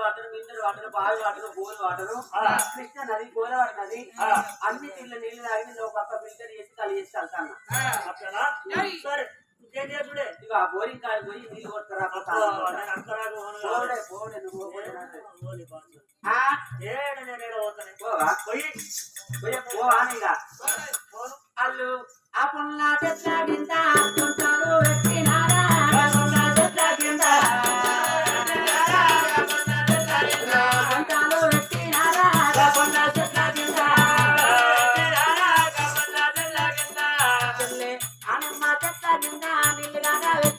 Water మిందరు water బావి water bore water Krishna నది గోదావరి నది అన్ని తీళ్ళ నీళ్ళు తాగి ఒక పక్క ఫిల్టర్ చేసి కలి చేసి వెళ్తాను సరే. ఇంకేం చేసుడే ఇక ఆ బోరింగ్ పోయి నీళ్ళు అంతరాగా పోడే పోడే నువ్వు పోడే నాన్న. ఆ, ఏడ నేను ఏడ పోతాను పోవా? పోయి. పోయి పోవా పోను. అల్లు ఆ పుల్ల చెట్ల కింద కొంటారు ఆనమ్మ చెట్ల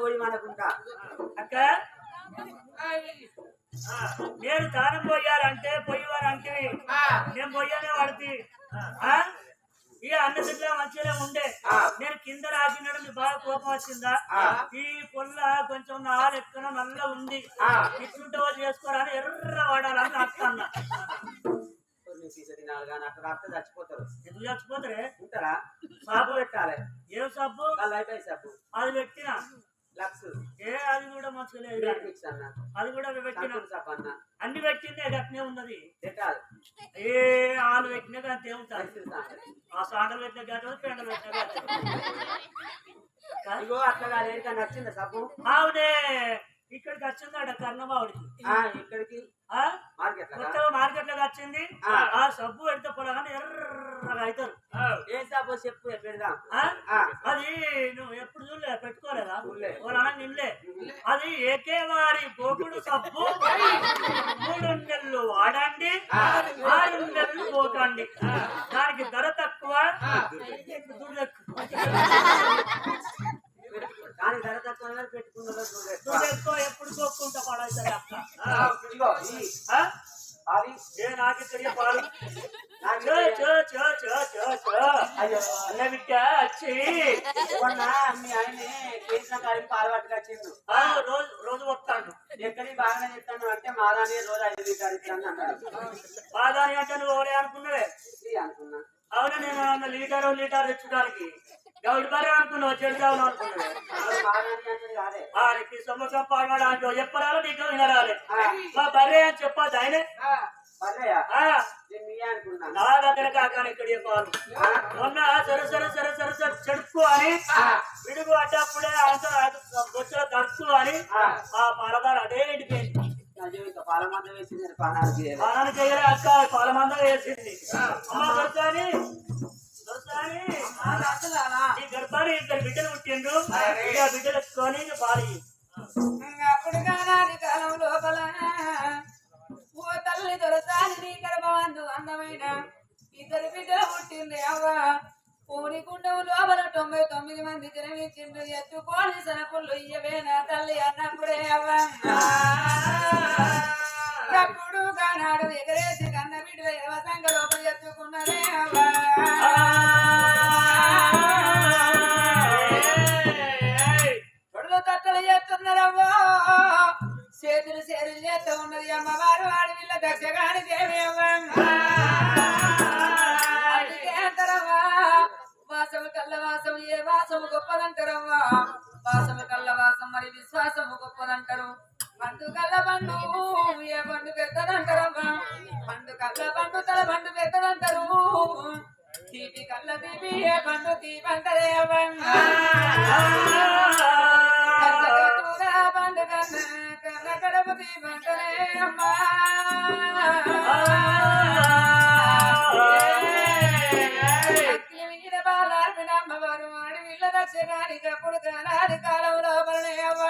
పోయి మనకుంటా. అక్క నేను దానం పోయాలంటే పొయ్యవారు అంటే నేను పొయ్యనే పడితే ఇక అన్న దగ్గర మంచిగా ఉండే. నేను కింద రాసినాడు మీకు బాగా కోపం వచ్చిందా. ఈ పొల్ల కొంచెం నాలు ఎక్కన నల్ల ఉంది. ఇట్లుంటే వాళ్ళు చేసుకోరని ఎర్ర వాడాలని అత్త చచ్చిపోతారు. ఎందుకు చచ్చిపోతారే? ఉంటారా? సాపు పెట్టాలి. ఏం సబ్బు? లైఫ్ సబ్బు? అది పెట్టినా. లక్స్. ఏ అది కూడా మంచిగా అది కూడా పెట్టిన. సబ్బు అన్న. అన్ని పెట్టిందే గట్నే ఉన్నది. ఏ ఆలు పెట్టినా కానీ ఏముంటుంది. ఆ సాండలు పెట్టిన గంటలు పెండలు పెట్టిన ఇగో అట్లా ఏడికా నచ్చిందా సబ్బు? ఆవిడే ఇక్కడికి వచ్చిందట కర్ణమావిడికి. ఆ ఇక్కడికి? మార్కెట్ మార్కెట్లోకి వచ్చింది. ఆ. సబ్బు పెడితే పొలగానే ఎర్రగా అవుతారు ఏం సబ్బు చెప్పు పెడదాం. అది నువ్వు ఎప్పుడు చూడలే పెట్టుకోలేదా? నాన్న? నిన్లే అది ఏకే వారి గోకుడు సబ్బు. మూడు నెలలు వాడండి ఆరు నెలలు పోకండి. దానికి ధర తక్కువ. కానీ ధర తక్కువ ఎప్పుడు కోక్కుంటా పడవుతుంది అక్క? అది. ఏ నాకు ఇక్కడ పాలు అన్న బిడ్డ వచ్చి మొన్న మీ ఆయనే కాడికి ఆ, రోజు రోజు వస్తాడు ఎక్కడికి బాగానే చెప్తాను అంటే మాదానే రోజు ఐదు లీటర్ ఇస్తాను అన్నాడు. బాదాని అంటే నువ్వు అనుకున్నావే? అనుకున్నా. అవును నేను లీటర్ లీటర్ తెచ్చడానికి ఎవరి బరే అనుకున్నావు అనుకున్నావే. అసలు మాదాని అంటే కాదే. ఆ నీకు సొమ్మకం పాడవాడు అంటే చెప్పరాలు నీకు వినరాలే. మా బర్రె అని చెప్పదు ఆయనే ఆ, నేను మీ అనుకున్నా నా ఇక్కడ చెప్పాలి మొన్న సరే సరే సరే సరే సరే చెడుపు అని విడుగు అడ్డప్పుడే బొచ్చుల అని ఆ. పాలదారు అదే ఎండిపోయింది అయ్యో ఇంకా పాల మంద వేసి నేను పానాలు చేయాలి అక్క పాల మంద వేసింది అమ్మ దొరసాని ఈ గర్భాన్ని ఇద్దరు బిడ్డలు పుట్టిండ్రు. ఇక బిడ్డలు ఎత్తుకొని ఇక ఇద్దరు బిడ్డలు పుట్టింది అవ్వ. పూని కుండం లోపల తొంభై తొమ్మిది మంది జన్మించిండ్రు ఎత్తుకోని సనపుల్లు ఇయ్యవే నా తల్లి అన్నప్పుడే అవ్వ. అప్పుడు కానాడు ఎగరేసి కన్న బిడ్డ ఎవ సంగ లోపల ఎత్తుకున్నదే అవ్వ. తట్టలు చేస్తున్నారమ్మో చేతులు చేతులు చేస్తూ ఉన్నది అమ్మవారు ఆడపిల్ల దక్షగాని దేవి అమ్మ కల్లవాసం ఏ వాసము గొప్పదంటారమ్మా వాసము కళ్ళ మరి విశ్వాసము గొప్పదంటారు. పండు కళ్ళ పండు ఏ పండు పెద్దదంటారమ్మా పండు కళ్ళ పండు తల పండు పెద్దదంటారు. తీపి కళ్ళ తీపి ఏ పండు తీపంటరే అవ్వ? కర్రకట్టుగా పండుగ కర్ర కడప తీపంటరే అమ్మా పిల్లల చిరాని కప్పుడు కాలాది కాలంలో మరణయవ్వ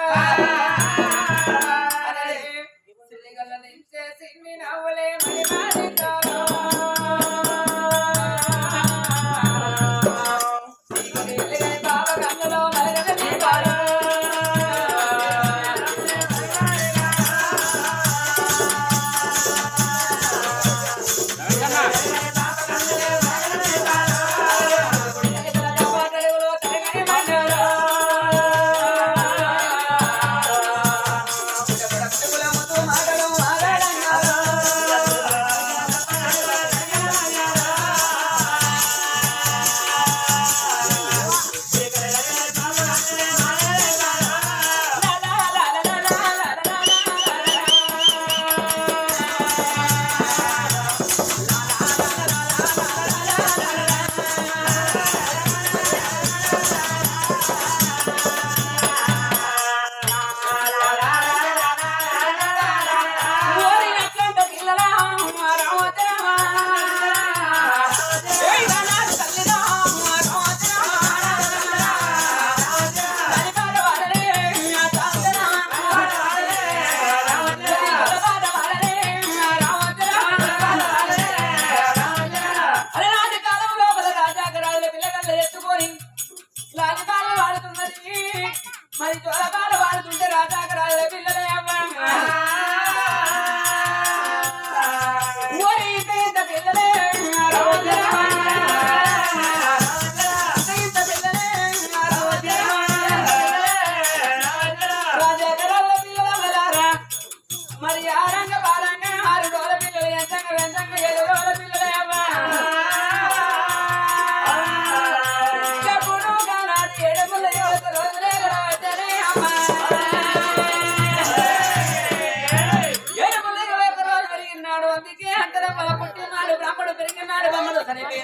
అంతని అమ్మ.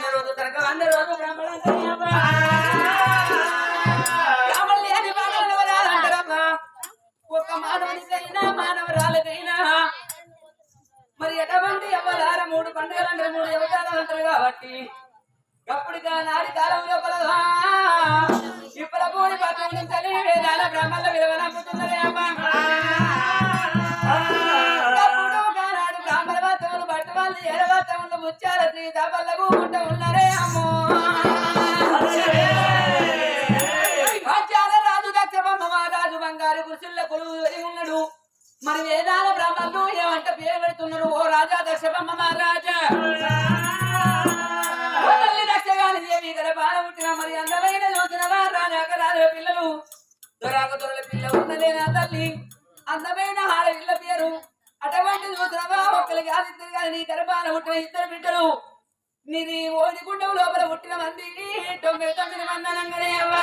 బ్రాహ్మణులు మానవునికైనా మానవరాలకైనా. మరి ఎటువంటి ఎవరాల మూడు పండుగలు అంటే మూడు యువతాలు అంటారు కాబట్టి అప్పుడుగా నాడి కాలం లోపల ఇప్పుడు భూమి పక్కన వేదాల బ్రహ్మల విలువ దబల్లకు ఉంట ఉన్నారే అమ్మో. రాజ్యాల రాజు మహారాజు బంగారు కొలువు ఉన్నాడు. మరి వేదాల బ్రాహ్మణులు ఏమంట పేరు పెడుతున్నారు ఓ రాజా దక్షబొమ్మ మహారాజా. ఓ దక్షగాని దేవి గర్భాన పుట్టిన మరి అందమైన యోచనవా రాజాక పిల్లలు. దొరాక దొరల పిల్ల ఉన్నదే నా తల్లి. అందమైన ఆడ పిల్ల పేరు. అటువంటి యోచనవా ఒక్కరికి ఆదిత్య గారి నీ గర్భాన పుట్టిన ఇద్దరు బిడ్డలు. నీది ఓడి గుండం లోపల పుట్టిన మంది. తొమ్మిది తొమ్మిది మంది అవ్వ.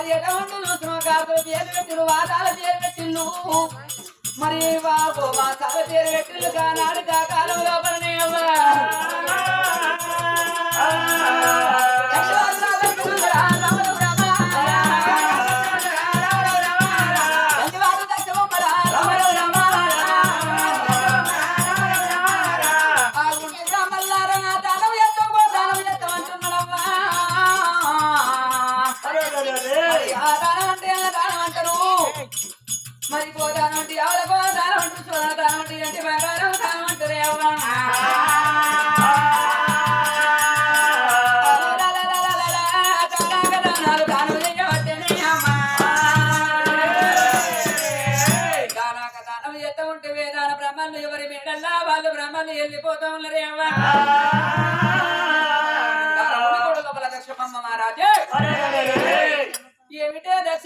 మరి ఎటువంటి చూసిన కాకుల పేరు పెట్టిరు వాదాల పేరు పెట్టిండు మరి బాబు మా సభ పేరు పెట్టిండు కానాడు ఎవరి బిడ్డల్లా వాళ్ళు బ్రహ్మలు వెళ్ళిపోతూ ఉన్నారే ఏమిటే దశ